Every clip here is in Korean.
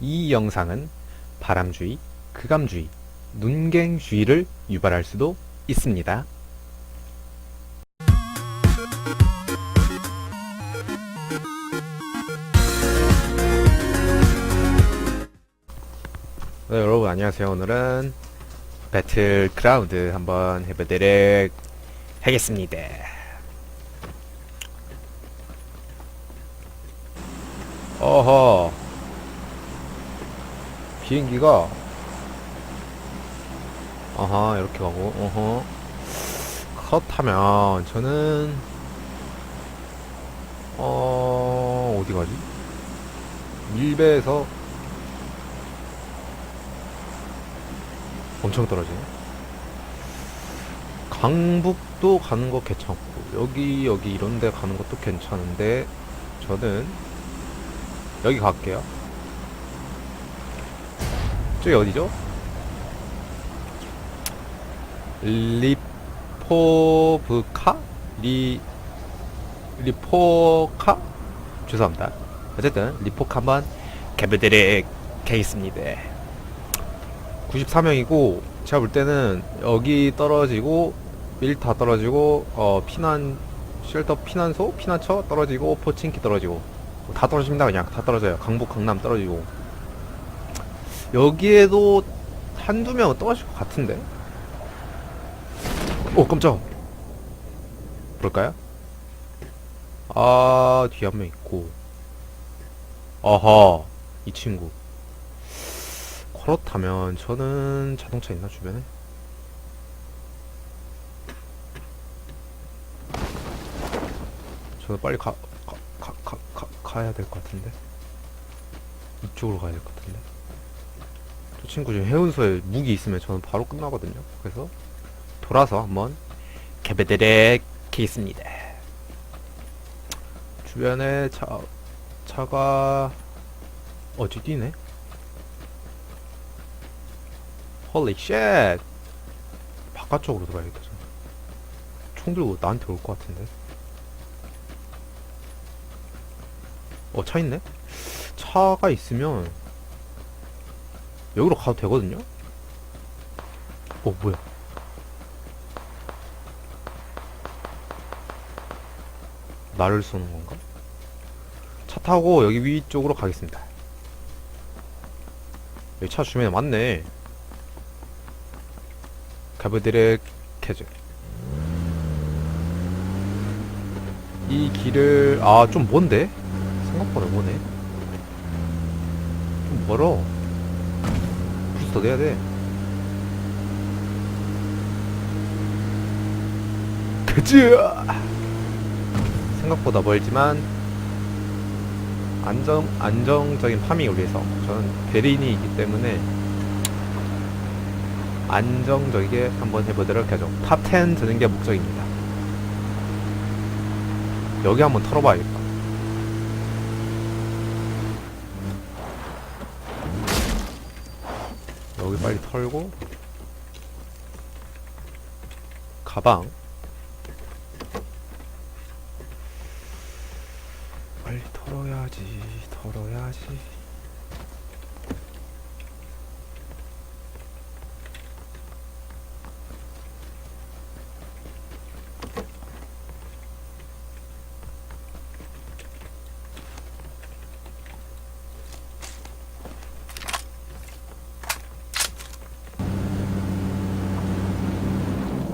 이 영상은 바람주의, 극암주의, 눈갱주의를 유발할 수도 있습니다. 네, 여러분 안녕하세요. 오늘은 배틀그라운드 한번 해보도록 하겠습니다. 어허 비행기가 아하 이렇게 가고 어허. 그렇다면 저는 어 어디 가지? 밀배에서 엄청 떨어지네. 강북도 가는 거 괜찮고 여기 여기 이런 데 가는 것도 괜찮은데 저는 여기 갈게요 저기 어디죠? 리포브카? 리 리포카? 죄송합니다. 어쨌든 리포카 한번 케이스입니다. 94명이고 제가 볼 때는 여기 떨어지고 밀타 떨어지고 어 피난 쉘터 피난소? 피난처? 떨어지고 포칭키 떨어지고. 다 떨어집니다 그냥. 다 떨어져요. 강북 강남 떨어지고 여기에도 한두 명은 떨어질 것 같은데? 오 깜짝. 볼까요? 아 뒤에 한 명 있고. 아하 이 친구. 그렇다면 저는 자동차 있나 주변에? 저는 빨리 가, 가, 가, 가, 가 가야 될 것 같은데? 이쪽으로 가야 될 것 같은데? 저 친구 지금 해운소에 무기 있으면 저는 바로 끝나거든요 그래서 돌아서 한번 개베데레 케이스입니다 주변에 차, 차가 어디 뛰네? 홀리 쉣 바깥쪽으로 돌아야겠다 저는. 총 들고 나한테 올 것 같은데 어 차 있네? 차가 있으면 여기로 가도 되거든요? 어 뭐야 나를 쏘는 건가? 차 타고 여기 위쪽으로 가겠습니다 여기 차 주변에 많네 가브드렉 캐즈 이 길을 아 좀 먼데? 생각보다 머네 좀 멀어 부스터 내야 돼 그치 생각보다 멀지만 안정 안정적인 파밍을 위해서 저는 베린이이기 때문에 안정적이게 한번 해보도록 하죠. 탑10 드는 게 목적입니다. 여기 한번 털어봐야겠다. 여기 빨리 털고. 가방. 빨리 털어야지 털어야지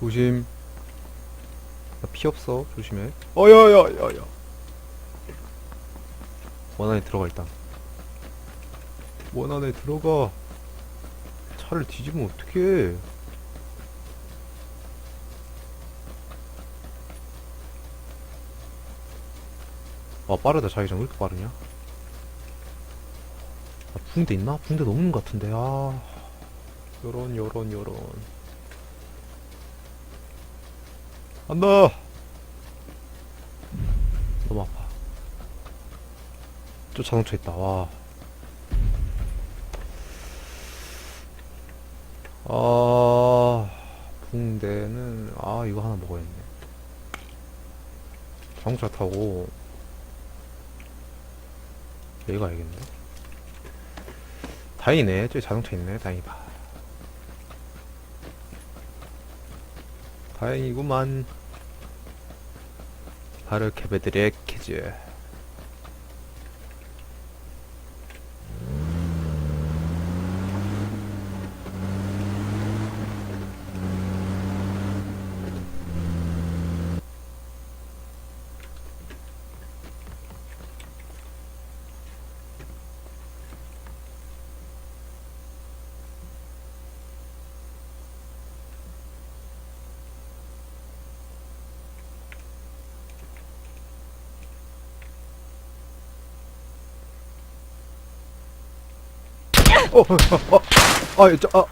조심. 나 피 없어. 조심해. 어여여여여. 원 안에 들어가 일단. 원 안에 들어가. 차를 뒤집으면 어떡해. 와 빠르다 자기장 왜 이렇게 빠르냐? 아, 붕대 있나? 붕대 없는 것 같은데 아 요런 요런 요런 안다 너무 아파 저 자동차 있다 와 아, 붕대는, 아, 이거 하나 먹어야겠네. 자동차 타고, 여기 가야겠네. 다행이네. 저기 자동차 있네. 다행이다. 다행이구만. 바로 개배들의 캐즈. 어, 어, 어, 아, 저, 아,